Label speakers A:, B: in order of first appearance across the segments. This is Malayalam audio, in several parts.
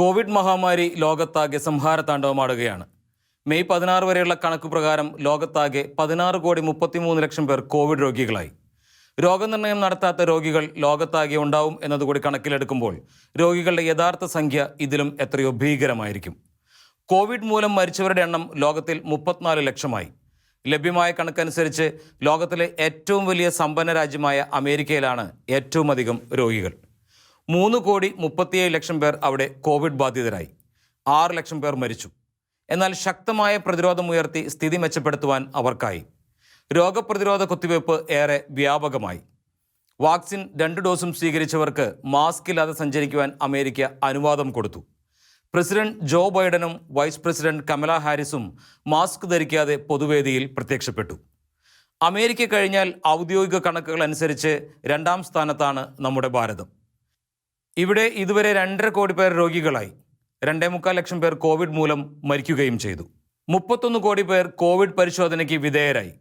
A: കോവിഡ് മഹാമാരി ലോകത്താകെ സംഹാരതാണ്ഡവമാടുകയാണ് മെയ് പതിനാറ് വരെയുള്ള കണക്ക് പ്രകാരം ലോകത്താകെ പതിനാറ് കോടി മുപ്പത്തിമൂന്ന് ലക്ഷം പേർ കോവിഡ് രോഗികളായി. രോഗനിർണയം നടത്താത്ത രോഗികൾ ലോകത്താകെ ഉണ്ടാവും എന്നതുകൂടി കണക്കിലെടുക്കുമ്പോൾ രോഗികളുടെ യഥാർത്ഥ സംഖ്യ ഇതിലും എത്രയോ ഭീകരമായിരിക്കും. കോവിഡ് മൂലം മരിച്ചവരുടെ എണ്ണം ലോകത്തിൽ മുപ്പത്തിനാല് ലക്ഷമായി. ലഭ്യമായ കണക്കനുസരിച്ച് ലോകത്തിലെ ഏറ്റവും വലിയ സമ്പന്ന രാജ്യമായ അമേരിക്കയിലാണ് ഏറ്റവും അധികം രോഗികൾ. മൂന്ന് കോടി മുപ്പത്തിയേഴ് ലക്ഷം പേർ അവിടെ കോവിഡ് ബാധിതരായി. ആറ് ലക്ഷം പേർ മരിച്ചു. എന്നാൽ ശക്തമായ പ്രതിരോധം ഉയർത്തി സ്ഥിതി മെച്ചപ്പെടുത്തുവാൻ അവർക്കായി. രോഗപ്രതിരോധ കുത്തിവയ്പ്പ് ഏറെ വ്യാപകമായി. വാക്സിൻ രണ്ട് ഡോസും സ്വീകരിച്ചവർക്ക് മാസ്ക് ഇല്ലാതെ സഞ്ചരിക്കുവാൻ അമേരിക്ക അനുവാദം കൊടുത്തു. പ്രസിഡന്റ് ജോ ബൈഡനും വൈസ് പ്രസിഡന്റ് കമല ഹാരിസും മാസ്ക് ധരിക്കാതെ പൊതുവേദിയിൽ പ്രത്യക്ഷപ്പെട്ടു. അമേരിക്ക കഴിഞ്ഞാൽ ഔദ്യോഗിക കണക്കുകൾ അനുസരിച്ച് രണ്ടാം സ്ഥാനത്താണ് നമ്മുടെ ഭാരതം. ഇവിടെ ഇതുവരെ രണ്ടര കോടി പേർ രോഗികളായി. രണ്ടേ മുക്കാൽ ലക്ഷം പേർ കോവിഡ് മൂലം മരിക്കുകയും ചെയ്തു. മുപ്പത്തൊന്ന് കോടി പേർ കോവിഡ് പരിശോധനയ്ക്ക് വിധേയരായി.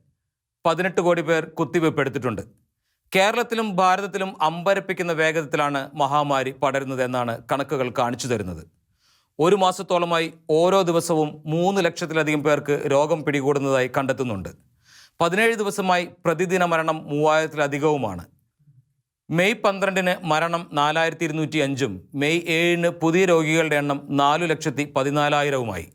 A: പതിനെട്ട് കോടി പേർ കുത്തിവെപ്പ് എടുത്തിട്ടുണ്ട്. കേരളത്തിലും ഭാരതത്തിലും അമ്പരപ്പിക്കുന്ന വേഗത്തിലാണ് മഹാമാരി പടരുന്നത് എന്നാണ് കണക്കുകൾ കാണിച്ചു തരുന്നത്. ഒരു മാസത്തോളമായി ഓരോ ദിവസവും മൂന്ന് ലക്ഷത്തിലധികം പേർക്ക് രോഗം പിടികൂടുന്നതായി കണ്ടെത്തുന്നുണ്ട്. പതിനേഴ് ദിവസമായി പ്രതിദിന മരണം മൂവായിരത്തിലധികവുമാണ്. മെയ് പന്ത്രണ്ടിന് മരണം നാലായിരത്തി ഇരുന്നൂറ്റി അഞ്ചും മെയ് ഏഴിന് പുതിയ രോഗികളുടെ എണ്ണം നാലു ലക്ഷത്തി പതിനാലായിരവുമായി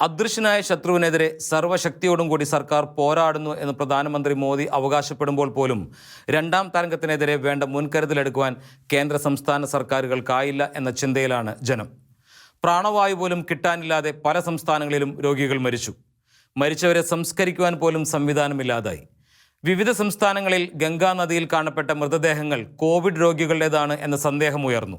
A: അദൃശ്യനായ ശത്രുവിനെതിരെ സർവശക്തിയോടും കൂടി സർക്കാർ പോരാടുന്നു എന്ന് പ്രധാനമന്ത്രി മോദി അവകാശപ്പെടുമ്പോൾ പോലും രണ്ടാം തരംഗത്തിനെതിരെ വേണ്ട മുൻകരുതലെടുക്കുവാൻ കേന്ദ്ര സംസ്ഥാന സർക്കാരുകൾക്കായില്ല എന്ന ചിന്തയിലാണ് ജനം. പ്രാണവായു പോലും കിട്ടാനില്ലാതെ പല സംസ്ഥാനങ്ങളിലും രോഗികൾ മരിച്ചു. മരിച്ചവരെ സംസ്കരിക്കുവാൻ പോലും സംവിധാനമില്ലാതായി വിവിധ സംസ്ഥാനങ്ങളിൽ ഗംഗാ നദിയിൽ കാണപ്പെട്ട മൃതദേഹങ്ങൾ കോവിഡ് രോഗികളുടേതാണ് എന്ന സന്ദേഹമുയർന്നു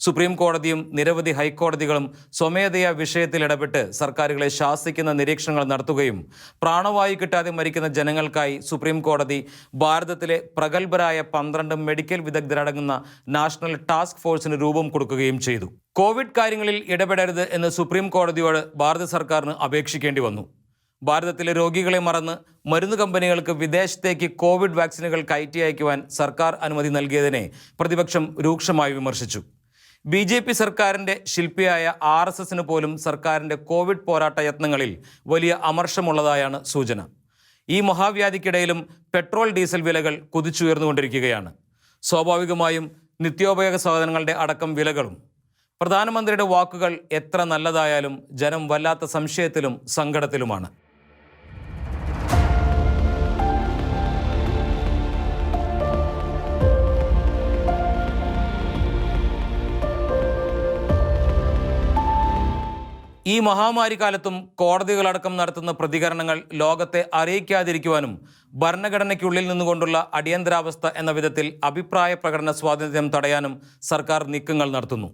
A: സുപ്രീം കോടതിയും നിരവധി ഹൈക്കോടതികളും സ്വമേധയാ വിഷയത്തിൽ ഇടപെട്ട് സർക്കാരുകളെ ശാസിക്കുന്ന നിരീക്ഷണങ്ങൾ നടത്തുകയും പ്രാണവായു കിട്ടാതെ മരിക്കുന്ന ജനങ്ങൾക്കായി സുപ്രീം കോടതി ഭാരതത്തിലെ പ്രഗത്ഭരായ പന്ത്രണ്ട് മെഡിക്കൽ വിദഗ്ധരടങ്ങുന്ന നാഷണൽ ടാസ്ക് ഫോഴ്സിന് രൂപം കൊടുക്കുകയും ചെയ്തു. കോവിഡ് കാര്യങ്ങളിൽ ഇടപെടരുത് എന്ന് സുപ്രീം കോടതിയോട് ഭാരത സർക്കാരിന് അപേക്ഷിക്കേണ്ടി വന്നു. ഭാരതത്തിലെ രോഗികളെ മറന്ന് മരുന്ന് കമ്പനികൾക്ക് വിദേശത്തേക്ക് കോവിഡ് വാക്സിനുകൾ കയറ്റി അയക്കുവാൻ സർക്കാർ അനുമതി നൽകിയതിനെ പ്രതിപക്ഷം രൂക്ഷമായി വിമർശിച്ചു. ബി ജെ പി സർക്കാരിന്റെ ശില്പിയായ ആർ എസ് എസിന് പോലും സർക്കാരിന്റെ കോവിഡ് പോരാട്ട യത്നങ്ങളിൽ വലിയ അമർഷമുള്ളതായാണ് സൂചന. ഈ മഹാവ്യാധിക്കിടയിലും പെട്രോൾ ഡീസൽ വിലകൾ കുതിച്ചുയർന്നുകൊണ്ടിരിക്കുകയാണ്. സ്വാഭാവികമായും നിത്യോപയോഗ സാധനങ്ങളുടെ അടക്കം വിലകളും. പ്രധാനമന്ത്രിയുടെ വാക്കുകൾ എത്ര നല്ലതായാലും ജനം വല്ലാത്ത സംശയത്തിലും സങ്കടത്തിലുമാണ്. ഈ മഹാമാരി കാലത്തും കോടതികളടക്കം നടത്തുന്ന പ്രതികരണങ്ങൾ ലോകത്തെ അറിയിക്കാതിരിക്കുവാനും ഭരണഘടനയ്ക്കുള്ളിൽ നിന്നുകൊണ്ടുള്ള അടിയന്തരാവസ്ഥ എന്ന വിധത്തിൽ അഭിപ്രായ പ്രകടന സ്വാതന്ത്ര്യം തടയാനും സർക്കാർ നീക്കങ്ങൾ നടത്തുന്നു.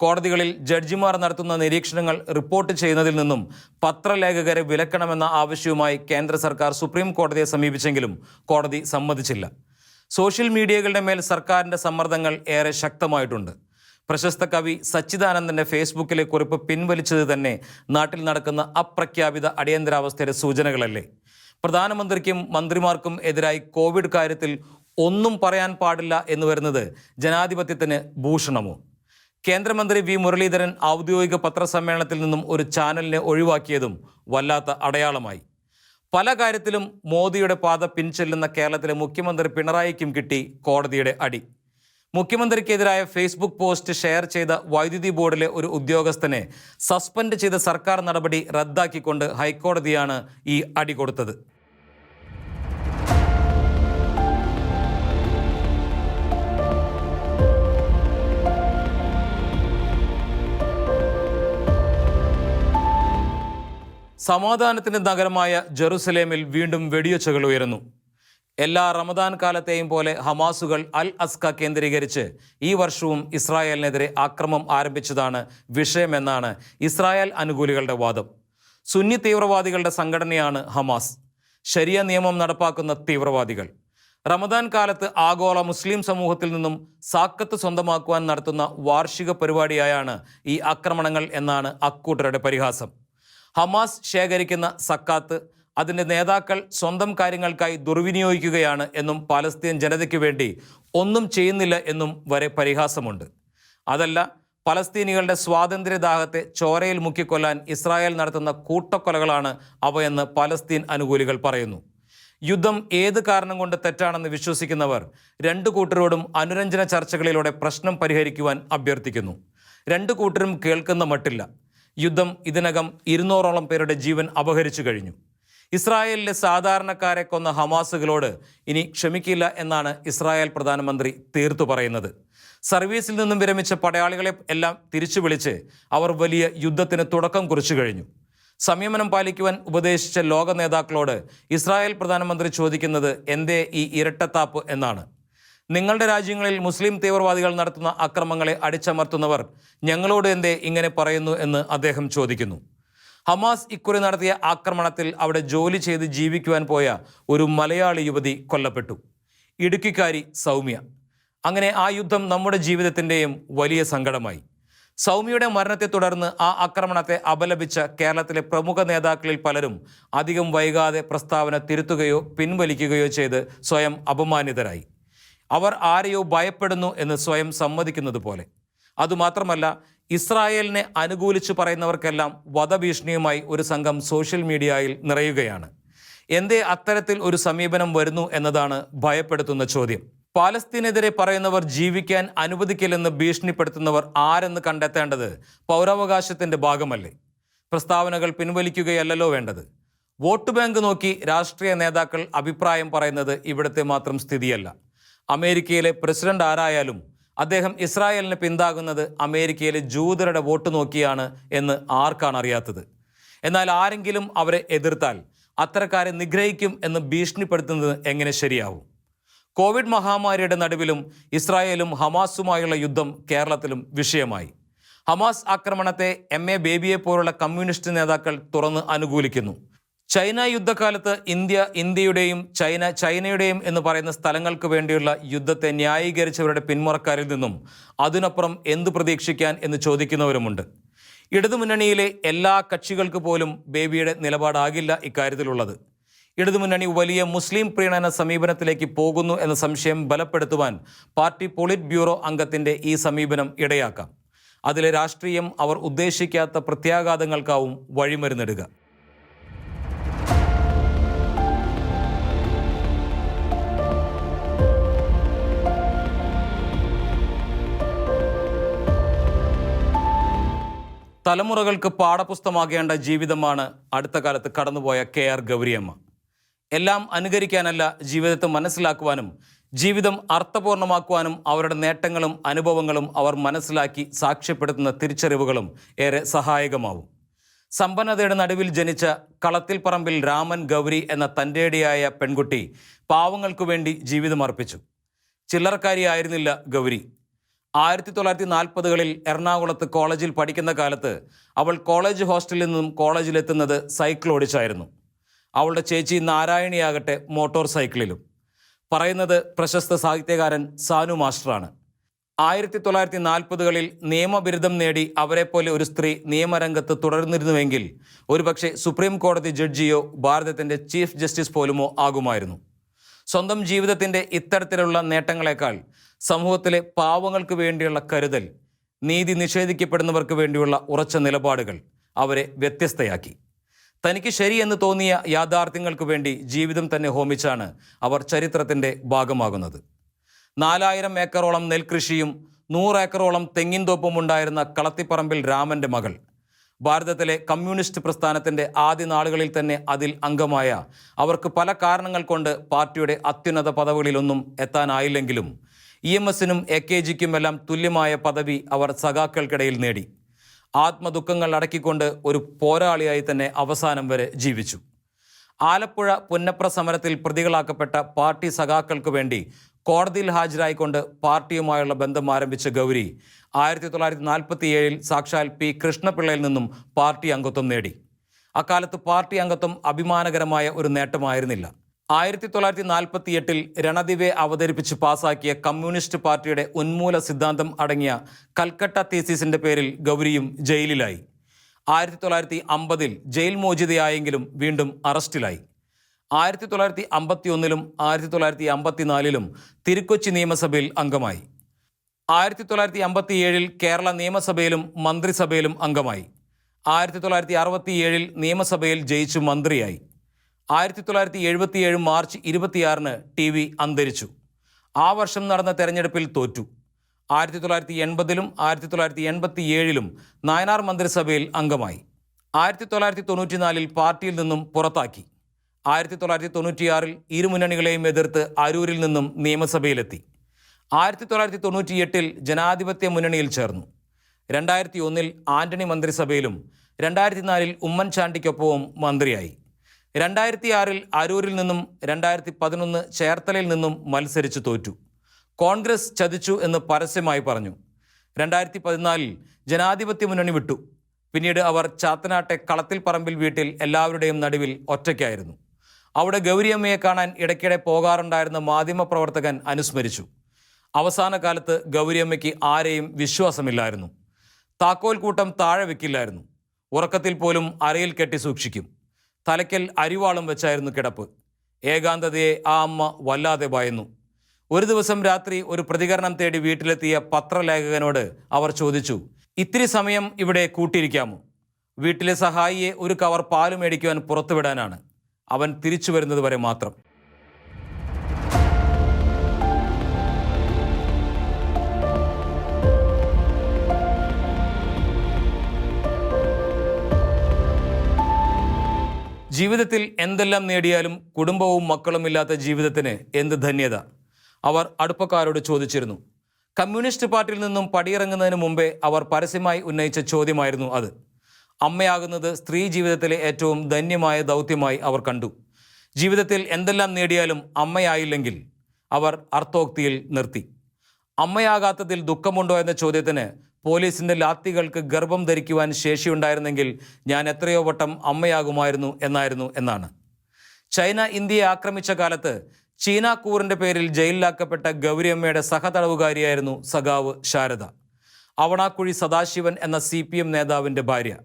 A: കോടതികളിൽ ജഡ്ജിമാർ നടത്തുന്ന നിരീക്ഷണങ്ങൾ റിപ്പോർട്ട് ചെയ്യുന്നതിൽ നിന്നും പത്രലേഖകരെ വിലക്കണമെന്ന ആവശ്യവുമായി കേന്ദ്ര സർക്കാർ സുപ്രീം കോടതിയെ സമീപിച്ചെങ്കിലും കോടതി സമ്മതിച്ചില്ല. സോഷ്യൽ മീഡിയകളുടെ മേൽ സർക്കാരിന്റെ സമ്മർദ്ദങ്ങൾ ഏറെ ശക്തമായിട്ടുണ്ട്. പ്രശസ്ത കവി സച്ചിദാനന്ദന്റെ ഫേസ്ബുക്കിലെ കുറിപ്പ് പിൻവലിച്ചത് തന്നെ നാട്ടിൽ നടക്കുന്ന അപ്രഖ്യാപിത അടിയന്തരാവസ്ഥയുടെ സൂചനകളല്ലേ? പ്രധാനമന്ത്രിക്കും മന്ത്രിമാർക്കും എതിരായി കോവിഡ് കാര്യത്തിൽ ഒന്നും പറയാൻ പാടില്ല എന്ന് വരുന്നത് ജനാധിപത്യത്തിന് ഭൂഷണമോ? കേന്ദ്രമന്ത്രി വി മുരളീധരൻ ഔദ്യോഗിക പത്രസമ്മേളനത്തിൽ നിന്നും ഒരു ചാനലിനെ ഒഴിവാക്കിയതും വല്ലാത്ത അടയാളമായി. പല കാര്യത്തിലും മോദിയുടെ പാത പിൻചെല്ലുന്ന കേരളത്തിലെ മുഖ്യമന്ത്രി പിണറായിക്കും കിട്ടി കോടതിയുടെ അടി. മുഖ്യമന്ത്രിക്കെതിരായ ഫേസ്ബുക്ക് പോസ്റ്റ് ഷെയർ ചെയ്ത വൈദ്യുതി ബോർഡിലെ ഒരു ഉദ്യോഗസ്ഥനെ സസ്പെൻഡ് ചെയ്ത സർക്കാർ നടപടി റദ്ദാക്കിക്കൊണ്ട് ഹൈക്കോടതിയാണ് ഈ അടി കൊടുത്തത്. സമാധാനത്തിന്റെ നഗരമായ ജെറുസലേമിൽ വീണ്ടും വെടിയൊച്ചകൾ ഉയരുന്നു. എല്ലാ റമദാൻ കാലത്തെയും പോലെ ഹമാസുകൾ അൽ അസ്ക കേന്ദ്രീകരിച്ച് ഈ വർഷവും ഇസ്രായേലിനെതിരെ ആക്രമം ആരംഭിച്ചതാണ് വിഷയമെന്നാണ് ഇസ്രായേൽ അനുകൂലികളുടെ വാദം. സുന്നി തീവ്രവാദികളുടെ സംഘടനയാണ് ഹമാസ്. ശരിയ നിയമം നടപ്പാക്കുന്ന തീവ്രവാദികൾ. റമദാൻ കാലത്ത് ആഗോള മുസ്ലിം സമൂഹത്തിൽ നിന്നും സാക്കത്ത് സ്വന്തമാക്കുവാൻ നടത്തുന്ന വാർഷിക പരിപാടിയായാണ് ഈ ആക്രമണങ്ങൾ എന്നാണ് അക്കൂട്ടരുടെ പരിഹാസം. ഹമാസ് ശേഖരിക്കുന്ന സക്കാത്ത് അതിന്റെ നേതാക്കൾ സ്വന്തം കാര്യങ്ങൾക്കായി ദുർവിനിയോഗിക്കുകയാണ് എന്നും പാലസ്തീൻ ജനതയ്ക്ക് വേണ്ടി ഒന്നും ചെയ്യുന്നില്ല എന്നും വരെ പരിഹാസമുണ്ട്. അതല്ല പലസ്തീനികളുടെ സ്വാതന്ത്ര്യദാഹത്തെ ചോരയിൽ മുക്കിക്കൊല്ലാൻ ഇസ്രായേൽ നടത്തുന്ന കൂട്ടക്കൊലകളാണ് അവയെന്ന് പലസ്തീൻ അനുകൂലികൾ പറയുന്നു. യുദ്ധം ഏത് കാരണം കൊണ്ട് തെറ്റാണെന്ന് വിശ്വസിക്കുന്നവർ രണ്ടു കൂട്ടരോടും അനുരഞ്ജന ചർച്ചകളിലൂടെ പ്രശ്നം പരിഹരിക്കുവാൻ അഭ്യർത്ഥിക്കുന്നു. രണ്ടു കൂട്ടരും കേൾക്കുന്ന മട്ടില്ല. യുദ്ധം ഇതിനകം ഇരുന്നൂറോളം പേരുടെ ജീവൻ അപഹരിച്ചു കഴിഞ്ഞു. ഇസ്രായേലിലെ സാധാരണക്കാരെ കൊന്ന ഹമാസുകളോട് ഇനി ക്ഷമിക്കില്ല എന്നാണ് ഇസ്രായേൽ പ്രധാനമന്ത്രി തീർത്തു പറയുന്നത്. സർവീസിൽ നിന്നും വിരമിച്ച പടയാളികളെ എല്ലാം തിരിച്ചു വിളിച്ച് അവർ വലിയ യുദ്ധത്തിന് തുടക്കം കുറിച്ചു കഴിഞ്ഞു. സംയമനം പാലിക്കുവാൻ ഉപദേശിച്ച ലോക നേതാക്കളോട് ഇസ്രായേൽ പ്രധാനമന്ത്രി ചോദിക്കുന്നത് എന്തേ ഈ ഇരട്ടത്താപ്പ് എന്നാണ്. നിങ്ങളുടെ രാജ്യങ്ങളിൽ മുസ്ലിം തീവ്രവാദികൾ നടത്തുന്ന അക്രമങ്ങളെ അടിച്ചമർത്തുന്നവർ ഞങ്ങളോട് എന്തേ ഇങ്ങനെ പറയുന്നു എന്ന് അദ്ദേഹം ചോദിക്കുന്നു. ഹമാസ് ഇക്കുറി നടത്തിയ ആക്രമണത്തിൽ അവിടെ ജോലി ചെയ്ത് ജീവിക്കുവാൻ പോയ ഒരു മലയാളി യുവതി കൊല്ലപ്പെട്ടു. ഇടുക്കിക്കാരി സൗമ്യ. അങ്ങനെ ആ യുദ്ധം നമ്മുടെ ജീവിതത്തിന്റെയും വലിയ സങ്കടമായി. സൗമ്യയുടെ മരണത്തെ തുടർന്ന് ആ ആക്രമണത്തെ അപലപിച്ച കേരളത്തിലെ പ്രമുഖ നേതാക്കളിൽ പലരും അധികം വൈകാതെ പ്രസ്താവന തിരുത്തുകയോ പിൻവലിക്കുകയോ ചെയ്ത് സ്വയം അപമാനിതരായി. അവർ ആരെയോ ഭയപ്പെടുന്നു എന്ന് സ്വയം സമ്മതിക്കുന്നത് പോലെ അതുമാത്രമല്ല ഇസ്രായേലിനെ അനുകൂലിച്ച് പറയുന്നവർക്കെല്ലാം വധഭീഷണിയുമായി ഒരു സംഘം സോഷ്യൽ മീഡിയയിൽ നിറയുകയാണ്. എന്തേ അത്തരത്തിൽ ഒരു സമീപനം വരുന്നു എന്നതാണ് ഭയപ്പെടുത്തുന്ന ചോദ്യം. പാലസ്തീനെതിരെ പറയുന്നവർ ജീവിക്കാൻ അനുവദിക്കില്ലെന്ന് ഭീഷണിപ്പെടുത്തുന്നവർ ആരെന്ന് കണ്ടെത്തേണ്ടത് പൗരാവകാശത്തിന്റെ ഭാഗമല്ലേ? പ്രസ്താവനകൾ പിൻവലിക്കുകയല്ലല്ലോ വേണ്ടത്. വോട്ട് ബാങ്ക് നോക്കി രാഷ്ട്രീയ നേതാക്കൾ അഭിപ്രായം പറയുന്നത് ഇവിടുത്തെ മാത്രം സ്ഥിതിയല്ല. അമേരിക്കയിലെ പ്രസിഡന്റ് ആരായാലും അദ്ദേഹം ഇസ്രായേലിന് പിന്താകുന്നത് അമേരിക്കയിലെ ജൂതരുടെ വോട്ട് നോക്കിയാണ് എന്ന് ആർക്കാണ് അറിയാത്തത്? എന്നാൽ ആരെങ്കിലും അവരെ എതിർത്താൽ അത്തരക്കാരെ നിഗ്രഹിക്കും എന്ന് ഭീഷണിപ്പെടുത്തുന്നത് എങ്ങനെ ശരിയാവും? കോവിഡ് മഹാമാരിയുടെ നടുവിലും ഇസ്രായേലും ഹമാസുമായുള്ള യുദ്ധം കേരളത്തിലും വിഷയമായി. ഹമാസ് ആക്രമണത്തെ എം എ ബേബിയെ പോലുള്ള കമ്മ്യൂണിസ്റ്റ് നേതാക്കൾ തുറന്ന് അനുകൂലിക്കുന്നു. ചൈന യുദ്ധകാലത്ത് ഇന്ത്യ ഇന്ത്യയുടെയും ചൈന ചൈനയുടെയും എന്ന് പറയുന്ന സ്ഥലങ്ങൾക്ക് വേണ്ടിയുള്ള യുദ്ധത്തെ ന്യായീകരിച്ചവരുടെ പിന്മുറക്കാരിൽ നിന്നും അതിനപ്പുറം എന്തു പ്രതീക്ഷിക്കാൻ എന്ന് ചോദിക്കുന്നവരുമുണ്ട്. ഇടതുമുന്നണിയിലെ എല്ലാ കക്ഷികൾക്ക് പോലും ബേബിയുടെ നിലപാടാകില്ല ഇക്കാര്യത്തിലുള്ളത്. ഇടതുമുന്നണി വലിയ മുസ്ലിം പ്രീണന സമീപനത്തിലേക്ക് പോകുന്നു എന്ന സംശയം ബലപ്പെടുത്തുവാൻ പാർട്ടി പോളിറ്റ് ബ്യൂറോ അംഗത്തിന്റെ ഈ സമീപനം ഇടയാക്കാം. അതിലെ രാഷ്ട്രീയം അവർ ഉദ്ദേശിക്കാത്ത പ്രത്യാഘാതങ്ങൾക്കാവും വഴിമരുന്നിടുക തലമുറകൾക്ക് പാഠപുസ്തമാകേണ്ട ജീവിതമാണ് അടുത്ത കാലത്ത് കടന്നുപോയ കെ ആർ ഗൗരിയമ്മ. എല്ലാം അനുകരിക്കാനല്ല ജീവിതത്തെ മനസ്സിലാക്കുവാനും ജീവിതം അർത്ഥപൂർണമാക്കുവാനും അവരുടെ നേട്ടങ്ങളും അനുഭവങ്ങളും അവർ മനസ്സിലാക്കി സാക്ഷ്യപ്പെടുത്തുന്ന തിരിച്ചറിവുകളും ഏറെ സഹായകമാവും. സമ്പന്നതയുടെ നടുവിൽ ജനിച്ച കളത്തിൽ പറമ്പിൽ രാമൻ ഗൗരി എന്ന തന്റെടിയായ പെൺകുട്ടി പാവങ്ങൾക്കു വേണ്ടി ജീവിതം അർപ്പിച്ചു. ചില്ലറക്കാരിയായിരുന്നില്ല ഗൗരി. ആയിരത്തി തൊള്ളായിരത്തി നാൽപ്പതുകളിൽ എറണാകുളത്ത് കോളേജിൽ പഠിക്കുന്ന കാലത്ത് അവൾ കോളേജ് ഹോസ്റ്റലിൽ നിന്നും കോളേജിലെത്തുന്നത് സൈക്കിൾ ഓടിച്ചായിരുന്നു. അവളുടെ ചേച്ചി നാരായണിയാകട്ടെ മോട്ടോർ സൈക്കിളിലും. പറയുന്നത് പ്രശസ്ത സാഹിത്യകാരൻ സാനു മാസ്റ്ററാണ്. ആയിരത്തി തൊള്ളായിരത്തി നാൽപ്പതുകളിൽ നിയമബിരുദം നേടി അവരെപ്പോലെ ഒരു സ്ത്രീ നിയമരംഗത്ത് തുടർന്നിരുന്നുവെങ്കിൽ ഒരുപക്ഷെ സുപ്രീം കോടതി ജഡ്ജിയോ ഭാരതത്തിന്റെ ചീഫ് ജസ്റ്റിസ് പോലുമോ ആകുമായിരുന്നു. സ്വന്തം ജീവിതത്തിന്റെ ഇത്തരത്തിലുള്ള നേട്ടങ്ങളെക്കാൾ സമൂഹത്തിലെ പാവങ്ങൾക്ക് വേണ്ടിയുള്ള കരുതൽ നീതി നിഷേധിക്കപ്പെടുന്നവർക്ക് വേണ്ടിയുള്ള ഉറച്ച നിലപാടുകൾ അവരെ വ്യത്യസ്തയാക്കി. തനിക്ക് ശരിയെന്ന് തോന്നിയ യാഥാർത്ഥ്യങ്ങൾക്ക് വേണ്ടി ജീവിതം തന്നെ ഹോമിച്ചാണ് അവർ ചരിത്രത്തിന്റെ ഭാഗമാകുന്നത്. നാലായിരം ഏക്കറോളം നെൽകൃഷിയും നൂറ് ഏക്കറോളം തെങ്ങിൻ തോപ്പും ഉണ്ടായിരുന്ന കളത്തിപ്പറമ്പിൽ രാമന്റെ മകൾ. ഭാരതത്തിലെ കമ്മ്യൂണിസ്റ്റ് പ്രസ്ഥാനത്തിന്റെ ആദ്യ നാളുകളിൽ തന്നെ അതിൽ അംഗമായ അവർക്ക് പല കാരണങ്ങൾ കൊണ്ട് പാർട്ടിയുടെ അത്യുന്നത പദവികളിലൊന്നും എത്താനായില്ലെങ്കിലും ഇ എം എസിനും എ കെ ജിക്കുമെല്ലാം തുല്യമായ പദവി അവർ സഖാക്കൾക്കിടയിൽ നേടി. ആത്മദുഃഖങ്ങൾ അടക്കിക്കൊണ്ട് ഒരു പോരാളിയായി തന്നെ അവസാനം വരെ ജീവിച്ചു. ആലപ്പുഴ പുന്നപ്ര സമരത്തിൽ പ്രതികളാക്കപ്പെട്ട പാർട്ടി സഖാക്കൾക്ക് വേണ്ടി കോടതിയിൽ ഹാജരായിക്കൊണ്ട് പാർട്ടിയുമായുള്ള ബന്ധം ആരംഭിച്ച ഗൗരി ആയിരത്തി തൊള്ളായിരത്തി നാൽപ്പത്തി ഏഴിൽ സാക്ഷാൽ പി കൃഷ്ണപിള്ളയിൽ നിന്നും പാർട്ടി അംഗത്വം നേടി. അക്കാലത്ത് പാർട്ടി അംഗത്വം അഭിമാനകരമായ ഒരു നേട്ടമായിരുന്നില്ല. ആയിരത്തി തൊള്ളായിരത്തി നാൽപ്പത്തി എട്ടിൽ രണദിവെ അവതരിപ്പിച്ച് പാസാക്കിയ കമ്മ്യൂണിസ്റ്റ് പാർട്ടിയുടെ ഉന്മൂല സിദ്ധാന്തം അടങ്ങിയ കൽക്കട്ട തീസിസിന്റെ പേരിൽ ഗൗരിയും ജയിലിലായി. ആയിരത്തി തൊള്ളായിരത്തി അമ്പതിൽ ജയിൽ മോചിതയായെങ്കിലും വീണ്ടും അറസ്റ്റിലായി. ആയിരത്തി തൊള്ളായിരത്തി അമ്പത്തി ഒന്നിലും ആയിരത്തി തൊള്ളായിരത്തി അമ്പത്തിനാലിലും തിരുക്കൊച്ചി നിയമസഭയിൽ അംഗമായി. ആയിരത്തി തൊള്ളായിരത്തി അമ്പത്തി ഏഴിൽ കേരള നിയമസഭയിലും മന്ത്രിസഭയിലും അംഗമായി. ആയിരത്തി തൊള്ളായിരത്തി അറുപത്തിയേഴിൽ നിയമസഭയിൽ ജയിച്ചു മന്ത്രിയായി. ആയിരത്തി തൊള്ളായിരത്തി എഴുപത്തിയേഴ് മാർച്ച് ഇരുപത്തിയാറിന് ടി വി അന്തരിച്ചു. ആ വർഷം നടന്ന തെരഞ്ഞെടുപ്പിൽ തോറ്റു. ആയിരത്തി തൊള്ളായിരത്തി എൺപതിലും ആയിരത്തി തൊള്ളായിരത്തി എൺപത്തി ഏഴിലും നയനാർ മന്ത്രിസഭയിൽ അംഗമായി. ആയിരത്തി തൊള്ളായിരത്തി തൊണ്ണൂറ്റിനാലിൽ പാർട്ടിയിൽ നിന്നും പുറത്താക്കി. ആയിരത്തി തൊള്ളായിരത്തി തൊണ്ണൂറ്റിയാറിൽ ഇരു മുന്നണികളെയും എതിർത്ത് അരൂരിൽ നിന്നും നിയമസഭയിലെത്തി. ആയിരത്തി തൊള്ളായിരത്തി തൊണ്ണൂറ്റിയെട്ടിൽ ജനാധിപത്യ മുന്നണിയിൽ ചേർന്നു. രണ്ടായിരത്തി ഒന്നിൽ ആന്റണി മന്ത്രിസഭയിലും രണ്ടായിരത്തി നാലിൽ ഉമ്മൻചാണ്ടിക്കൊപ്പവും മന്ത്രിയായി. രണ്ടായിരത്തി ആറിൽ അരൂരിൽ നിന്നും രണ്ടായിരത്തി പതിനൊന്ന് ചേർത്തലയിൽ നിന്നും മത്സരിച്ച് തോറ്റു. കോൺഗ്രസ് ചതിച്ചു എന്ന് പരസ്യമായി പറഞ്ഞു. രണ്ടായിരത്തി പതിനാലിൽ ജനാധിപത്യ മുന്നണി വിട്ടു. പിന്നീട് അവർ ചാത്തനാട്ടെ കളത്തിൽ പറമ്പിൽ വീട്ടിൽ എല്ലാവരുടെയും നടുവിൽ ഒറ്റയ്ക്കായിരുന്നു. അവിടെ ഗൗരിയമ്മയെ കാണാൻ ഇടയ്ക്കിടെ പോകാറുണ്ടായിരുന്ന മാധ്യമപ്രവർത്തകൻ അനുസ്മരിച്ചു. അവസാന കാലത്ത് ഗൗരിയമ്മയ്ക്ക് ആരെയും വിശ്വാസമില്ലായിരുന്നു. താക്കോൽ കൂട്ടം താഴെ വെക്കില്ലായിരുന്നു. ഉറക്കത്തിൽ പോലും അരയിൽ കെട്ടി സൂക്ഷിക്കും. തലയ്ക്കൽ അരിവാളും വെച്ചായിരുന്നു കിടപ്പ്. ഏകാന്തതയെ ആ അമ്മ വല്ലാതെ ഭയന്നു. ഒരു ദിവസം രാത്രി ഒരു പ്രതികരണം തേടി വീട്ടിലെത്തിയ പത്രലേഖകനോട് അവർ ചോദിച്ചു ഇത്തിരി സമയം ഇവിടെ കൂട്ടിയിരിക്കാമോ? വീട്ടിലെ സഹായിയെ ഒരു കവർ പാൽ മേടിക്കുവാൻ പുറത്തുവിടാനാണ്. അവൻ തിരിച്ചു വരുന്നത് വരെ മാത്രം. ജീവിതത്തിൽ എന്തെല്ലാം നേടിയാലും കുടുംബവും മക്കളും ഇല്ലാത്ത ജീവിതത്തിന് എന്ത് ധന്യത? അവർ അടുപ്പക്കാരോട് ചോദിച്ചിരുന്നു. കമ്മ്യൂണിസ്റ്റ് പാർട്ടിയിൽ നിന്നും പടിയിറങ്ങുന്നതിന് മുമ്പേ അവർ പരസ്യമായി ഉന്നയിച്ച ചോദ്യമായിരുന്നു അത്. അമ്മയാകുന്നത് സ്ത്രീ ജീവിതത്തിലെ ഏറ്റവും ധന്യമായ ദൗത്യമായി അവർ കണ്ടു. ജീവിതത്തിൽ എന്തെല്ലാം നേടിയാലും അമ്മയായില്ലെങ്കിൽ അവർ അർത്ഥോക്തിയിൽ നിർത്തി. അമ്മയാകാത്തതിൽ ദുഃഖമുണ്ടോ എന്ന ചോദ്യത്തിന് പോലീസിന്റെ ലാത്തികൾക്ക് ഗർഭം ധരിക്കുവാൻ ശേഷിയുണ്ടായിരുന്നെങ്കിൽ ഞാൻ എത്രയോ വട്ടം അമ്മയാകുമായിരുന്നു എന്നായിരുന്നു എന്നാണ്. ചൈന ഇന്ത്യയെ ആക്രമിച്ച കാലത്ത് ചീന കൂറിന്റെ പേരിൽ ജയിലിലാക്കപ്പെട്ട ഗൗരിയമ്മയുടെ സഹതടവുകാരിയായിരുന്നു സഖാവ് ശാരദ. അവണാക്കുഴി സദാശിവൻ എന്ന സി പി എം നേതാവിന്റെ ഭാര്യ.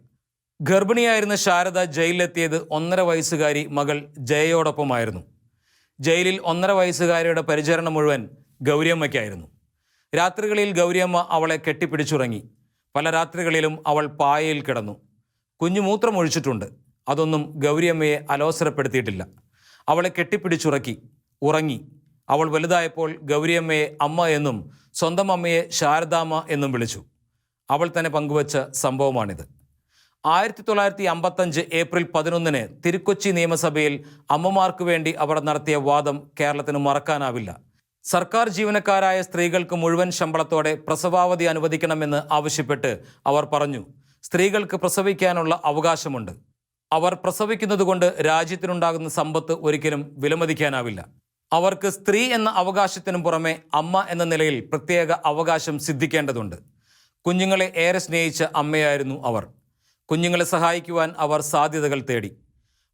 A: ഗർഭിണിയായിരുന്ന ശാരദ ജയിലിലെത്തിയത് ഒന്നര വയസ്സുകാരി മകൾ ജയയോടൊപ്പമായിരുന്നു. ജയിലിൽ ഒന്നര വയസ്സുകാരിയുടെ പരിചരണം മുഴുവൻ ഗൗരിയമ്മയ്ക്കായിരുന്നു. രാത്രികളിൽ ഗൗരിയമ്മ അവളെ കെട്ടിപ്പിടിച്ചുറങ്ങി. പല രാത്രികളിലും അവൾ പായയിൽ കിടന്നു. കുഞ്ഞു മൂത്രം ഒഴിച്ചിട്ടുണ്ട്. അതൊന്നും ഗൗരിയമ്മയെ അലോസരപ്പെടുത്തിയിട്ടില്ല. അവളെ കെട്ടിപ്പിടിച്ചുറക്കി ഉറങ്ങി. അവൾ വലുതായപ്പോൾ ഗൗരിയമ്മയെ അമ്മ എന്നും സ്വന്തം അമ്മയെ ശാരദാമ്മ എന്നും വിളിച്ചു. അവൾ തന്നെ പങ്കുവച്ച സംഭവമാണിത്. ആയിരത്തി തൊള്ളായിരത്തി അമ്പത്തഞ്ച് ഏപ്രിൽ പതിനൊന്നിന് തിരുക്കൊച്ചി നിയമസഭയിൽ അമ്മമാർക്ക് വേണ്ടി അവർ നടത്തിയ വാദം കേരളത്തിന് മറക്കാനാവില്ല. സർക്കാർ ജീവനക്കാരായ സ്ത്രീകൾക്ക് മുഴുവൻ ശമ്പളത്തോടെ പ്രസവാവധി അനുവദിക്കണമെന്ന് ആവശ്യപ്പെട്ട് അവർ പറഞ്ഞു സ്ത്രീകൾക്ക് പ്രസവിക്കാനുള്ള അവകാശമുണ്ട്. അവർ പ്രസവിക്കുന്നതുകൊണ്ട് രാജ്യത്തിനുണ്ടാകുന്ന സമ്പത്ത് ഒരിക്കലും വിലമതിക്കാനാവില്ല. അവർക്ക് സ്ത്രീ എന്ന അവകാശത്തിനും പുറമെ അമ്മ എന്ന നിലയിൽ പ്രത്യേക അവകാശം സിദ്ധിക്കേണ്ടതുണ്ട്. കുഞ്ഞുങ്ങളെ ഏറെ സ്നേഹിച്ച അമ്മയായിരുന്നു അവർ. കുഞ്ഞുങ്ങളെ സഹായിക്കുവാൻ അവർ സാധ്യതകൾ തേടി.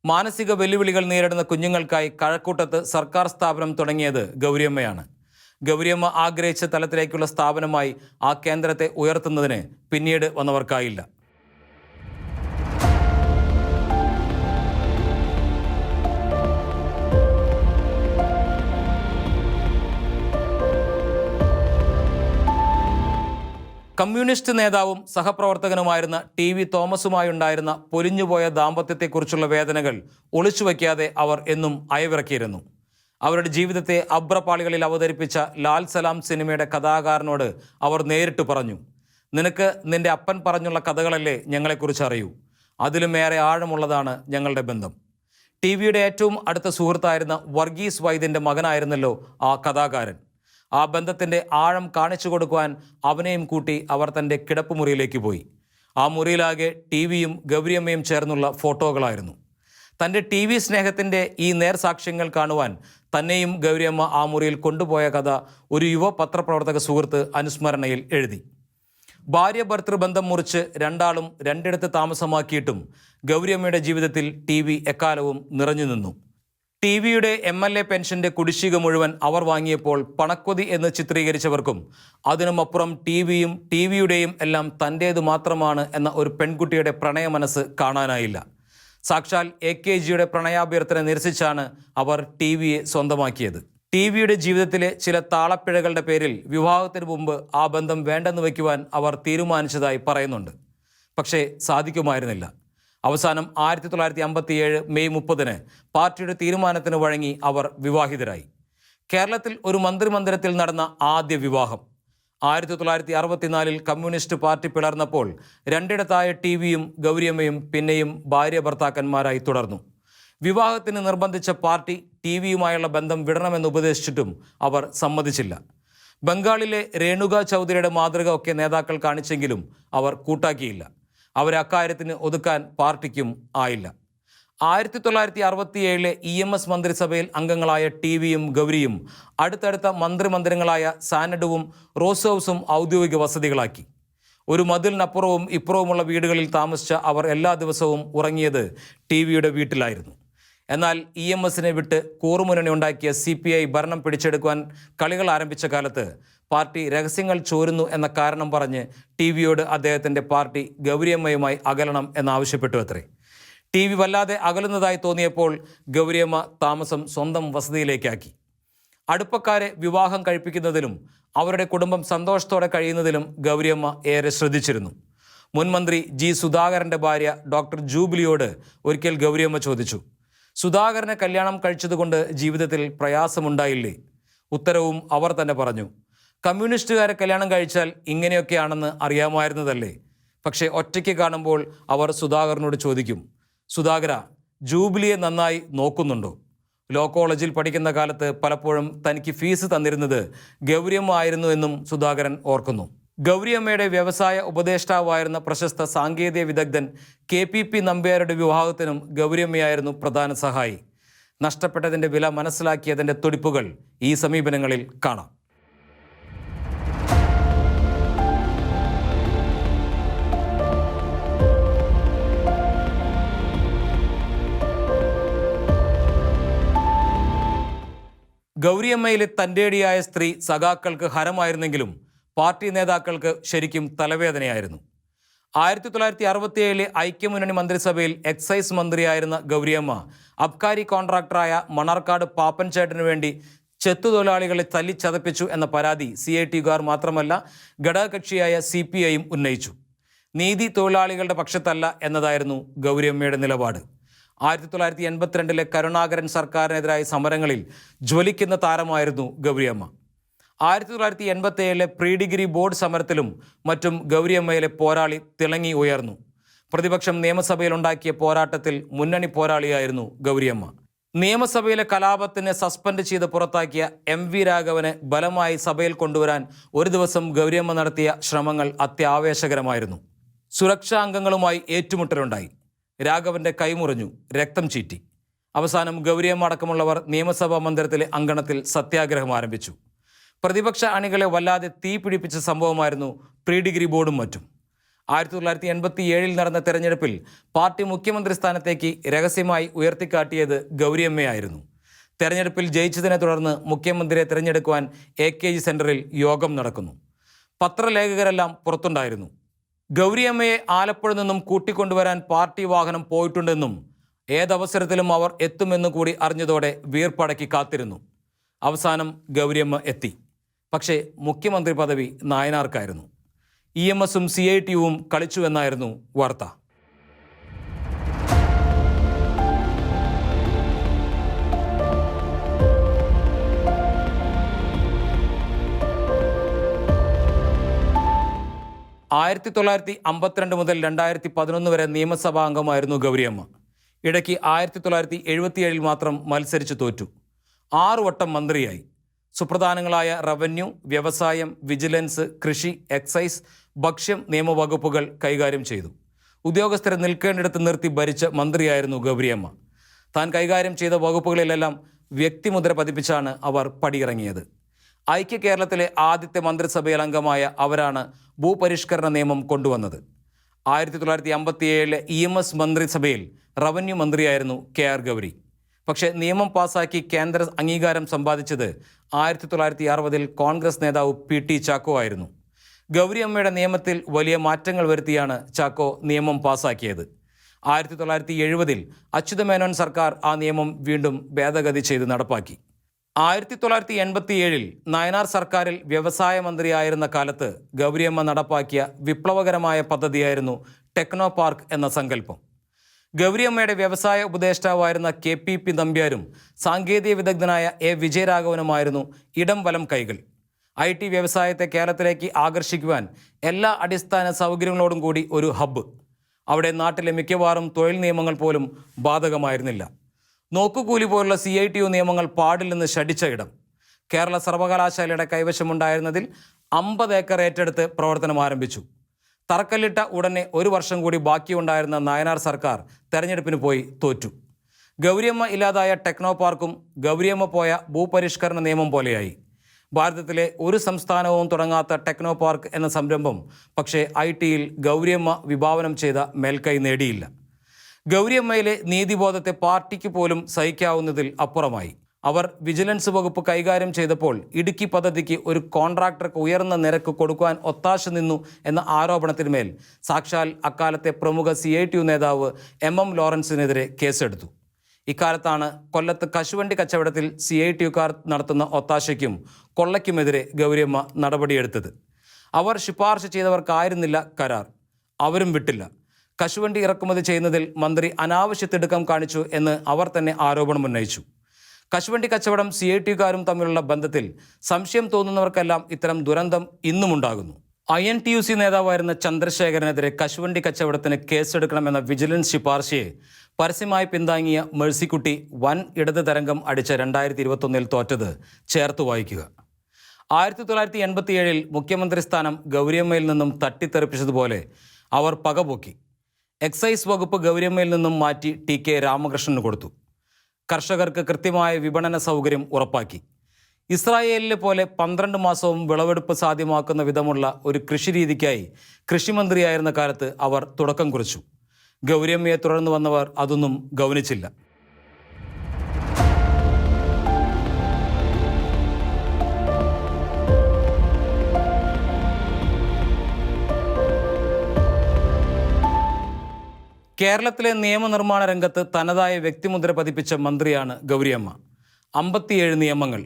A: മാനസിക വെല്ലുവിളികൾ നേരിടുന്ന കുഞ്ഞുങ്ങൾക്കായി കഴക്കൂട്ടത്ത് സർക്കാർ സ്ഥാപനം തുടങ്ങിയത് ഗൗരിയമ്മയാണ്. ഗൗരിയമ്മ ആഗ്രഹിച്ച തലത്തിലേക്കുള്ള സ്ഥാപനമായി ആ കേന്ദ്രത്തെ ഉയർത്തുന്നതിന് പിന്നീട് വന്നവർക്കായില്ല. കമ്മ്യൂണിസ്റ്റ് നേതാവും സഹപ്രവർത്തകനുമായിരുന്ന ടി വി തോമസുമായുണ്ടായിരുന്ന പൊലിഞ്ഞുപോയ ദാമ്പത്യത്തെക്കുറിച്ചുള്ള വേദനകൾ ഒളിച്ചുവെക്കാതെ അവർ എന്നും അയവിറക്കിയിരുന്നു. അവരുടെ ജീവിതത്തെ അബ്രപാളികളിൽ അവതരിപ്പിച്ച ലാൽ സലാം സിനിമയുടെ കഥാകാരനോട് അവർ നേരിട്ട് പറഞ്ഞു നിനക്ക് നിന്റെ അപ്പൻ പറഞ്ഞുള്ള കഥകളല്ലേ ഞങ്ങളെക്കുറിച്ച് അറിയൂ. അതിലുമേറെ ആഴമുള്ളതാണ് ഞങ്ങളുടെ ബന്ധം. ടി വിയുടെ ഏറ്റവും അടുത്ത സുഹൃത്തായിരുന്ന വർഗീസ് വൈദ്യന്റെ മകനായിരുന്നല്ലോ ആ കഥാകാരൻ. ആ ബന്ധത്തിന്റെ ആഴം കാണിച്ചു കൊടുക്കുവാൻ അവനെയും കൂട്ടി അവർ തന്റെ കിടപ്പുമുറിയിലേക്ക് പോയി. ആ മുറിയിലാകെ ടി വിയും ഗൗരിയമ്മയും ചേർന്നുള്ള ഫോട്ടോകളായിരുന്നു. തന്റെ ടി വി സ്നേഹത്തിന്റെ ഈ നേർസാക്ഷ്യങ്ങൾ കാണുവാൻ തന്നെയും ഗൗരിയമ്മ ആ മുറിയിൽ കൊണ്ടുപോയ കഥ ഒരു യുവ പത്രപ്രവർത്തക സുഹൃത്ത് അനുസ്മരണയിൽ എഴുതി. ഭാര്യ ഭർത്തൃബന്ധം മുറിച്ച് രണ്ടാളും രണ്ടിടത്ത് താമസമാക്കിയിട്ടും ഗൗരിയമ്മയുടെ ജീവിതത്തിൽ ടി വി എക്കാലവും നിറഞ്ഞു നിന്നു. ടി വിയുടെ എം എൽ എ പെൻഷന്റെ കുടിശ്ശിക മുഴുവൻ അവർ വാങ്ങിയപ്പോൾ പണക്കൊതി എന്ന് ചിത്രീകരിച്ചവർക്കും അതിനുമപ്പുറം ടി വിയും ടി വിയുടെയും എല്ലാം തന്റേത് മാത്രമാണ് എന്ന ഒരു പെൺകുട്ടിയുടെ പ്രണയ മനസ്സ് കാണാനായില്ല. സാക്ഷാൽ എ കെ ജിയുടെ പ്രണയാഭ്യർത്ഥന നിരസിച്ചാണ് അവർ ടി വിയെ സ്വന്തമാക്കിയത്. ടി വിയുടെ ജീവിതത്തിലെ ചില താളപ്പിഴകളുടെ പേരിൽ വിവാഹത്തിന് മുമ്പ് ആ ബന്ധം വേണ്ടെന്ന് വയ്ക്കുവാൻ അവർ തീരുമാനിച്ചതായി പറയുന്നുണ്ട്. പക്ഷേ സാധിക്കുമായിരുന്നില്ല. അവസാനം ആയിരത്തി തൊള്ളായിരത്തി അമ്പത്തിയേഴ് മെയ് മുപ്പതിന് പാർട്ടിയുടെ തീരുമാനത്തിന് വഴങ്ങി അവർ വിവാഹിതരായി. കേരളത്തിൽ ഒരു മന്ത്രിമന്ദിരത്തിൽ നടന്ന ആദ്യ വിവാഹം. ആയിരത്തി തൊള്ളായിരത്തി അറുപത്തിനാലിൽ കമ്മ്യൂണിസ്റ്റ് പാർട്ടി പിളർന്നപ്പോൾ രണ്ടിടത്തായ ടി വിയും ഗൗരിയമ്മയും പിന്നെയും ഭാര്യ ഭർത്താക്കന്മാരായി തുടർന്നു. വിവാഹത്തിന് നിർബന്ധിച്ച പാർട്ടി ടി വിയുമായുള്ള ബന്ധം വിടണമെന്ന് ഉപദേശിച്ചിട്ടും അവർ സമ്മതിച്ചില്ല. ബംഗാളിലെ രേണുക ചൗധരിയുടെ മാതൃക ഒക്കെ നേതാക്കൾ കാണിച്ചെങ്കിലും അവർ കൂട്ടാക്കിയില്ല. അവരെ അക്കാര്യത്തിന് ഒതുക്കാൻ പാർട്ടിക്കും ആയില്ല. ആയിരത്തി തൊള്ളായിരത്തി അറുപത്തിയേഴിലെ ഇ എം എസ് മന്ത്രിസഭയിൽ അംഗങ്ങളായ ടി വിയും ഗൗരിയും അടുത്തടുത്ത മന്ത്രിമന്ദിരങ്ങളായ സാനഡുവും റോസ് ഹൗസും ഔദ്യോഗിക വസതികളാക്കി. ഒരു മതിലിനപ്പുറവും ഇപ്പുറവുമുള്ള വീടുകളിൽ താമസിച്ച അവർ എല്ലാ ദിവസവും ഉറങ്ങിയത് ടി വിയുടെ വീട്ടിലായിരുന്നു. എന്നാൽ ഇ എം എസിനെ വിട്ട് കൂറുമുന്നണി ഉണ്ടാക്കിയ സി പി ഐ ഭരണം പിടിച്ചെടുക്കുവാൻ കളികൾ ആരംഭിച്ച കാലത്ത് പാർട്ടി രഹസ്യങ്ങൾ ചോരുന്നു എന്ന കാരണം പറഞ്ഞ് ടി വിയോട് അദ്ദേഹത്തിന്റെ പാർട്ടി ഗൗരിയമ്മയുമായി അകലണം എന്നാവശ്യപ്പെട്ടു അത്രേ. ടി വി വല്ലാതെ അകലുന്നതായി തോന്നിയപ്പോൾ ഗൗരിയമ്മ താമസം സ്വന്തം വസതിയിലേക്കാക്കി. അടുപ്പക്കാരെ വിവാഹം കഴിപ്പിക്കുന്നതിലും അവരുടെ കുടുംബം സന്തോഷത്തോടെ കഴിയുന്നതിലും ഗൗരിയമ്മ ഏറെ ശ്രദ്ധിച്ചിരുന്നു. മുൻമന്ത്രി ജി സുധാകരന്റെ ഭാര്യ ഡോക്ടർ ജൂബിലിയോട് ഒരിക്കൽ ഗൗരിയമ്മ ചോദിച്ചു സുധാകരനെ കല്യാണം കഴിച്ചതുകൊണ്ട് ജീവിതത്തിൽ പ്രയാസമുണ്ടായില്ലേ? ഉത്തരവും അവർ തന്നെ പറഞ്ഞു കമ്മ്യൂണിസ്റ്റുകാരെ കല്യാണം കഴിച്ചാൽ ഇങ്ങനെയൊക്കെയാണെന്ന് അറിയാമായിരുന്നതല്ലേ? പക്ഷേ ഒറ്റയ്ക്ക് കാണുമ്പോൾ അവർ സുധാകരനോട് ചോദിക്കും സുധാകര ജൂബിലിയെ നന്നായി നോക്കുന്നുണ്ടോ? ലോ കോളേജിൽ പഠിക്കുന്ന കാലത്ത് പലപ്പോഴും തനിക്ക് ഫീസ് തന്നിരുന്നത് ഗൗരിയമ്മായിരുന്നു എന്നും സുധാകരൻ ഓർക്കുന്നു. ഗൗരിയമ്മയുടെ വ്യവസായ ഉപദേഷ്ടാവായിരുന്ന പ്രശസ്ത സാങ്കേതിക വിദഗ്ധൻ കെ പി പി നമ്പ്യാരുടെ വിവാഹത്തിനും ഗൗരിയമ്മയായിരുന്നു പ്രധാന സഹായി. നഷ്ടപ്പെട്ടതിന്റെ വില മനസ്സിലാക്കിയതിന്റെ തുടിപ്പുകൾ ഈ സമീപനങ്ങളിൽ കാണാം. ഗൗരിയമ്മയിലെ തന്റെടിയായ സ്ത്രീ സഖാക്കൾക്ക് ഹരമായിരുന്നെങ്കിലും പാർട്ടി നേതാക്കൾക്ക് ശരിക്കും തലവേദനയായിരുന്നു. ആയിരത്തി തൊള്ളായിരത്തി അറുപത്തിയേഴിലെ ഐക്യമുന്നണി മന്ത്രിസഭയിൽ എക്സൈസ് മന്ത്രിയായിരുന്ന ഗൗരിയമ്മ അബ്കാരി കോൺട്രാക്ടറായ മണർക്കാട് പാപ്പൻചേട്ടന് വേണ്ടി ചെത്തുതൊഴിലാളികളെ തല്ലിച്ചതപ്പിച്ചു എന്ന പരാതി സി ഐ ടിക്കാർ മാത്രമല്ല ഘടകകക്ഷിയായ സി പി ഐയും ഉന്നയിച്ചു. നീതി തൊഴിലാളികളുടെ പക്ഷത്തല്ല എന്നതായിരുന്നു ഗൗരിയമ്മയുടെ നിലപാട്. ആയിരത്തി തൊള്ളായിരത്തി എൺപത്തിരണ്ടിലെ കരുണാകരൻ സർക്കാരിനെതിരായ സമരങ്ങളിൽ ജ്വലിക്കുന്ന താരമായിരുന്നു ഗൗരിയമ്മ. ആയിരത്തി തൊള്ളായിരത്തി എൺപത്തി ഏഴിലെ പ്രീ ഡിഗ്രി ബോർഡ് സമരത്തിലും മറ്റും ഗൗരിയമ്മയിലെ പോരാളി തിളങ്ങി ഉയർന്നു. പ്രതിപക്ഷം നിയമസഭയിൽ ഉണ്ടാക്കിയ പോരാട്ടത്തിൽ മുന്നണി പോരാളിയായിരുന്നു ഗൗരിയമ്മ. നിയമസഭയിലെ കലാപത്തിന് സസ്പെൻഡ് ചെയ്ത് പുറത്താക്കിയ എം വി രാഘവനെ ബലമായി സഭയിൽ കൊണ്ടുവരാൻ ഒരു ദിവസം ഗൗരിയമ്മ നടത്തിയ ശ്രമങ്ങൾ അത്യാവേശകരമായിരുന്നു. സുരക്ഷാ അംഗങ്ങളുമായി ഏറ്റുമുട്ടലുണ്ടായി. രാഘവന്റെ കൈമുറിഞ്ഞു രക്തം ചീറ്റി. അവസാനം ഗൗരിയമ്മ അടക്കമുള്ളവർ നിയമസഭാ മന്ദിരത്തിലെ അങ്കണത്തിൽ സത്യാഗ്രഹം ആരംഭിച്ചു. പ്രതിപക്ഷ അണികളെ വല്ലാതെ തീ പിടിപ്പിച്ച സംഭവമായിരുന്നു പ്രീ ഡിഗ്രി ബോർഡും മറ്റും. ആയിരത്തി തൊള്ളായിരത്തി എൺപത്തി ഏഴിൽ നടന്ന തെരഞ്ഞെടുപ്പിൽ പാർട്ടി മുഖ്യമന്ത്രി സ്ഥാനത്തേക്ക് രഹസ്യമായി ഉയർത്തിക്കാട്ടിയത് ഗൗരിയമ്മയായിരുന്നു. തെരഞ്ഞെടുപ്പിൽ ജയിച്ചതിനെ തുടർന്ന് മുഖ്യമന്ത്രിയെ തിരഞ്ഞെടുക്കുവാൻ എ കെ ജി സെന്ററിൽ യോഗം നടക്കുന്നു. പത്രലേഖകരെല്ലാം പുറത്തുണ്ടായിരുന്നു. ഗൗരിയമ്മയെ ആലപ്പുഴ നിന്നും കൂട്ടിക്കൊണ്ടുവരാൻ പാർട്ടി വാഹനം പോയിട്ടുണ്ടെന്നും ഏതവസരത്തിലും അവർ എത്തുമെന്നും കൂടി അറിഞ്ഞതോടെ വീർപ്പടക്കി കാത്തിരുന്നു. അവസാനം ഗൗരിയമ്മ എത്തി. പക്ഷേ മുഖ്യമന്ത്രി പദവി നായനാർക്കായിരുന്നു. ഇ എം എസും സി ഐ ടിയുവും കളിച്ചുവെന്നായിരുന്നു വാർത്ത. ആയിരത്തി തൊള്ളായിരത്തി അമ്പത്തിരണ്ട് മുതൽ രണ്ടായിരത്തി പതിനൊന്ന് വരെ നിയമസഭാ അംഗമായിരുന്നു ഗൗരിയമ്മ ഇടയ്ക്ക് ആയിരത്തി തൊള്ളായിരത്തി എഴുപത്തിയേഴിൽ മാത്രം മത്സരിച്ച് തോറ്റു. ആറു വട്ടം മന്ത്രിയായി. സുപ്രധാനങ്ങളായ റവന്യൂ വ്യവസായം വിജിലൻസ് കൃഷി എക്സൈസ് ഭക്ഷ്യം നിയമവകുപ്പുകൾ കൈകാര്യം ചെയ്തു. ഉദ്യോഗസ്ഥരെ നിൽക്കേണ്ടിടത്ത് നിർത്തി ഭരിച്ച മന്ത്രിയായിരുന്നു ഗൗരിയമ്മ താൻ കൈകാര്യം ചെയ്ത വകുപ്പുകളിലെല്ലാം വ്യക്തിമുദ്ര പതിപ്പിച്ചാണ് അവർ പടിയിറങ്ങിയത്. ഐക്യ കേരളത്തിലെ ആദ്യത്തെ മന്ത്രിസഭയിൽ അംഗമായ അവരാണ് ഭൂപരിഷ്കരണ നിയമം കൊണ്ടുവന്നത്. ആയിരത്തി തൊള്ളായിരത്തി അമ്പത്തി ഏഴിലെ ഇ എം എസ് മന്ത്രിസഭയിൽ റവന്യൂ മന്ത്രിയായിരുന്നു കെ ആർ ഗൗരി. പക്ഷേ നിയമം പാസാക്കി കേന്ദ്ര അംഗീകാരം സമ്പാദിച്ചത് ആയിരത്തി തൊള്ളായിരത്തി അറുപതിൽ കോൺഗ്രസ് നേതാവ് പി ടി ചാക്കോ ആയിരുന്നു. ഗൗരി അമ്മയുടെ നിയമത്തിൽ വലിയ മാറ്റങ്ങൾ വരുത്തിയാണ് ചാക്കോ നിയമം പാസാക്കിയത്. ആയിരത്തി തൊള്ളായിരത്തി എഴുപതിൽ അച്യുതമേനോൻ സർക്കാർ ആ നിയമം വീണ്ടും ഭേദഗതി ചെയ്ത് നടപ്പാക്കി. ആയിരത്തി തൊള്ളായിരത്തി എൺപത്തി ഏഴിൽ നയനാർ സർക്കാരിൽ വ്യവസായ മന്ത്രിയായിരുന്ന കാലത്ത് ഗൗരിയമ്മ നടപ്പാക്കിയ വിപ്ലവകരമായ പദ്ധതിയായിരുന്നു ടെക്നോ പാർക്ക് എന്ന സങ്കല്പം. ഗൗരിയമ്മയുടെ വ്യവസായ ഉപദേഷ്ടാവായിരുന്ന കെ പി പി നമ്പ്യാരും സാങ്കേതിക വിദഗ്ധനായ എ വിജയരാഘവനുമായിരുന്നു ഇടം വലം കൈകൾ. ഐ ടി വ്യവസായത്തെ കേരളത്തിലേക്ക് ആകർഷിക്കുവാൻ എല്ലാ അടിസ്ഥാന സൗകര്യങ്ങളോടും കൂടി ഒരു ഹബ്ബ്. അവിടെ നാട്ടിലെ മിക്കവാറും തൊഴിൽ നിയമങ്ങൾ പോലും ബാധകമായിരുന്നില്ല. നോക്കുകൂലി പോലുള്ള സി ഐ ടി യു നിയമങ്ങൾ പാടില്ലെന്ന് ശഠിച്ച ഇടം. കേരള സർവകലാശാലയുടെ കൈവശമുണ്ടായിരുന്നതിൽ അമ്പത് ഏക്കർ ഏറ്റെടുത്ത് പ്രവർത്തനം ആരംഭിച്ചു. തറക്കല്ലിട്ട ഉടനെ ഒരു വർഷം കൂടി ബാക്കിയുണ്ടായിരുന്ന നായനാർ സർക്കാർ തെരഞ്ഞെടുപ്പിന് പോയി തോറ്റു. ഗൗരിയമ്മ ഇല്ലാതായ ടെക്നോ പാർക്കും ഗൗരിയമ്മ പോയ ഭൂപരിഷ്കരണ നിയമം പോലെയായി. ഭാരതത്തിലെ ഒരു സംസ്ഥാനവും തുടങ്ങാത്ത ടെക്നോ പാർക്ക് എന്ന സംരംഭം പക്ഷേ ഐ ടിയിൽ ഗൗരിയമ്മ വിഭാവനം ചെയ്ത മേൽക്കൈ നേടിയില്ല. ഗൗരിയമ്മയിലെ നീതിബോധത്തെ പാർട്ടിക്ക് പോലും സഹിക്കാവുന്നതിൽ അപ്പുറമായി. അവർ വിജിലൻസ് വകുപ്പ് കൈകാര്യം ചെയ്തപ്പോൾ ഇടുക്കി പദ്ധതിക്ക് ഒരു കോൺട്രാക്ടർക്ക് ഉയർന്ന നിരക്ക് കൊടുക്കുവാൻ ഒത്താശ നിന്നു എന്ന ആരോപണത്തിന്മേൽ സാക്ഷാൽ അക്കാലത്തെ പ്രമുഖ സി ഐ ടി യു നേതാവ് എം എം ലോറൻസിനെതിരെ കേസെടുത്തു. ഇക്കാലത്താണ് കൊല്ലത്ത് കശുവണ്ടി കച്ചവടത്തിൽ സി ഐ ടി യുക്കാർ നടത്തുന്ന ഒത്താശയ്ക്കും കൊള്ളയ്ക്കുമെതിരെ ഗൗരിയമ്മ നടപടിയെടുത്തത്. അവർ ശുപാർശ ചെയ്തവർക്കായിരുന്നില്ല കരാർ. അവരും വിട്ടില്ല. കശുവണ്ടി ഇറക്കുമതി ചെയ്യുന്നതിൽ മന്ത്രി അനാവശ്യ തിടുക്കം കാണിച്ചു എന്ന് അവർ തന്നെ ആരോപണം ഉന്നയിച്ചു. കശുവണ്ടി കച്ചവടം സി ഐ ടിയുകാരും തമ്മിലുള്ള ബന്ധത്തിൽ സംശയം തോന്നുന്നവർക്കെല്ലാം ഇത്തരം ദുരന്തം ഇന്നുമുണ്ടാകുന്നു I N T U C നേതാവായിരുന്ന ചന്ദ്രശേഖരനെതിരെ കശുവണ്ടി കച്ചവടത്തിന് കേസെടുക്കണമെന്ന വിജിലൻസ് ശുപാർശയെ പരസ്യമായി പിന്താങ്ങിയ മേഴ്സിക്കുട്ടി വൻ ഇടത് തരംഗം അടിച്ച രണ്ടായിരത്തി ഇരുപത്തൊന്നിൽ തോറ്റത് ചേർത്ത് വായിക്കുക. ആയിരത്തി തൊള്ളായിരത്തി എൺപത്തിയേഴിൽ മുഖ്യമന്ത്രി സ്ഥാനം ഗൗരിയമ്മയിൽ നിന്നും തട്ടിത്തെറിപ്പിച്ചതുപോലെ അവർ പകപോക്കി. എക്സൈസ് വകുപ്പ് ഗൗരിയമ്മയിൽ നിന്നും മാറ്റി ടി കെ രാമകൃഷ്ണന് കൊടുത്തു. കർഷകർക്ക് കൃത്യമായ വിപണന സൗകര്യം ഉറപ്പാക്കി. ഇസ്രായേലിലെ പോലെ പന്ത്രണ്ട് മാസവും വിളവെടുപ്പ് സാധ്യമാക്കുന്ന വിധമുള്ള ഒരു കൃഷിരീതിക്കായി കൃഷിമന്ത്രിയായിരുന്ന കാലത്ത് അവർ തുടക്കം കുറിച്ചു. ഗൗരിയമ്മയെ തുടർന്ന് വന്നവർ അതൊന്നും ഗൗനിച്ചില്ല. കേരളത്തിലെ നിയമനിർമ്മാണ രംഗത്ത് തനതായ വ്യക്തിമുദ്ര പതിപ്പിച്ച മന്ത്രിയാണ് ഗൗരിയമ്മ. അമ്പത്തിയേഴ് നിയമങ്ങൾ.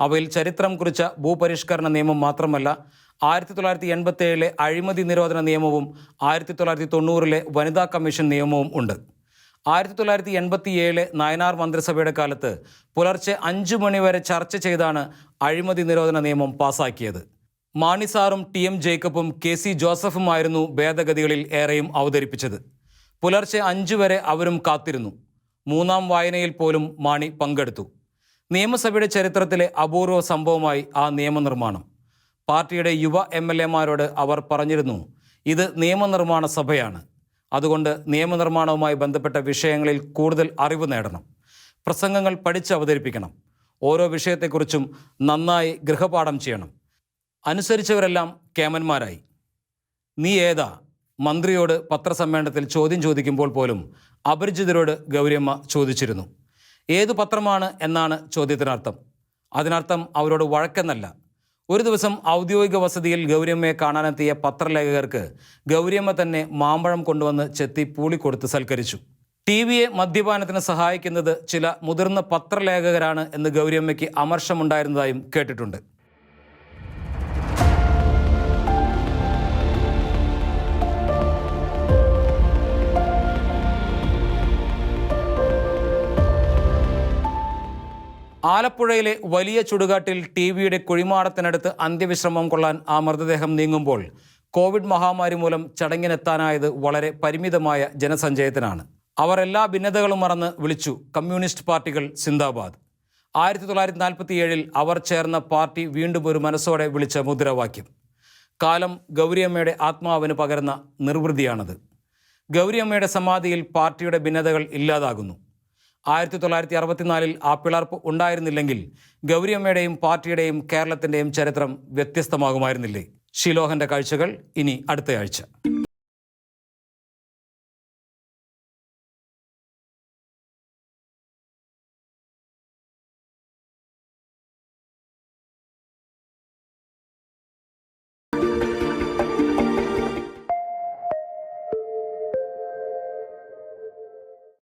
A: അവയിൽ ചരിത്രം കുറിച്ച ഭൂപരിഷ്കരണ നിയമം മാത്രമല്ല ആയിരത്തി തൊള്ളായിരത്തി എൺപത്തേഴിലെ അഴിമതി നിരോധന നിയമവും ആയിരത്തി തൊള്ളായിരത്തി തൊണ്ണൂറിലെ വനിതാ കമ്മീഷൻ നിയമവും ഉണ്ട്. ആയിരത്തി തൊള്ളായിരത്തി എൺപത്തിയേഴിലെ നയനാർ മന്ത്രിസഭയുടെ കാലത്ത് പുലർച്ചെ അഞ്ചു മണിവരെ ചർച്ച ചെയ്താണ് അഴിമതി നിരോധന നിയമം പാസാക്കിയത്. മാണിസാറും ടി എം ജേക്കബും കെ സി ജോസഫുമായിരുന്നു ഭേദഗതികളിൽ ഏറെയും അവതരിപ്പിച്ചത്. പുലർച്ചെ അഞ്ചു വരെ അവരും കാത്തിരുന്നു. മൂന്നാം വായനയിൽ പോലും മാണി പങ്കെടുത്തു. നിയമസഭയുടെ ചരിത്രത്തിലെ അപൂർവ സംഭവമായി ആ നിയമനിർമ്മാണം. പാർട്ടിയുടെ യുവ എം എൽ എമാരോട് അവർ പറഞ്ഞിരുന്നു ഇത് നിയമനിർമ്മാണ സഭയാണ്. അതുകൊണ്ട് നിയമനിർമ്മാണവുമായി ബന്ധപ്പെട്ട വിഷയങ്ങളിൽ കൂടുതൽ അറിവ് നേടണം. പ്രസംഗങ്ങൾ പഠിച്ച് അവതരിപ്പിക്കണം. ഓരോ വിഷയത്തെക്കുറിച്ചും നന്നായി ഗൃഹപാഠം ചെയ്യണം. അനുസരിച്ചവരെല്ലാം കേമന്മാരായി. നീ ഏതാ? മന്ത്രിയോട് പത്രസമ്മേളനത്തിൽ ചോദ്യം ചോദിക്കുമ്പോൾ പോലും അപരിചിതരോട് ഗൗരിയമ്മ ചോദിച്ചിരുന്നു. ഏത് പത്രമാണ് എന്നാണ് ചോദ്യത്തിനർത്ഥം. അതിനർത്ഥം അവരോട് വഴക്കെന്നല്ല. ഒരു ദിവസം ഔദ്യോഗിക വസതിയിൽ ഗൗരിയമ്മയെ കാണാനെത്തിയ പത്രലേഖകർക്ക് ഗൗരിയമ്മ തന്നെ മാമ്പഴം കൊണ്ടുവന്ന് ചെത്തി പൂളിക്കൊടുത്ത് സൽക്കരിച്ചു. ടി വിയെ മദ്യപാനത്തിന് സഹായിക്കുന്നത് ചില മുതിർന്ന പത്രലേഖകരാണ് എന്ന് ഗൗരിയമ്മയ്ക്ക് അമർഷമുണ്ടായിരുന്നതായും കേട്ടിട്ടുണ്ട്. ആലപ്പുഴയിലെ വലിയ ചുടുകാട്ടിൽ ടി വിയുടെ കുഴിമാടത്തിനടുത്ത് അന്ത്യവിശ്രമം കൊള്ളാൻ ആ മൃതദേഹം നീങ്ങുമ്പോൾ കോവിഡ് മഹാമാരി മൂലം ചടങ്ങിനെത്താനായത് വളരെ പരിമിതമായ ജനസഞ്ചയത്തിനാണ്. അവർ എല്ലാ ഭിന്നതകളും മറന്ന് വിളിച്ചു കമ്മ്യൂണിസ്റ്റ് പാർട്ടികൾ സിന്ദാബാദ്. ആയിരത്തി തൊള്ളായിരത്തി നാൽപ്പത്തി ഏഴിൽ അവർ ചേർന്ന പാർട്ടി വീണ്ടും ഒരു മനസ്സോടെ വിളിച്ച മുദ്രാവാക്യം. കാലം ഗൗരിയമ്മയുടെ ആത്മാവിന് പകരുന്ന നിർവൃതിയാണത്. ഗൗരിയമ്മയുടെ സമാധിയിൽ പാർട്ടിയുടെ ഭിന്നതകൾ ഇല്ലാതാകുന്നു. ആയിരത്തി തൊള്ളായിരത്തി അറുപത്തിനാലിൽ ആ പിളർപ്പ് ഉണ്ടായിരുന്നില്ലെങ്കിൽ ഗൗരിയമ്മയുടെയും പാർട്ടിയുടെയും കേരളത്തിന്റെയും ചരിത്രം വ്യത്യസ്തമാകുമായിരുന്നില്ലേ? ഷിലോഹന്റെ കാഴ്ചകൾ ഇനി അടുത്തയാഴ്ച.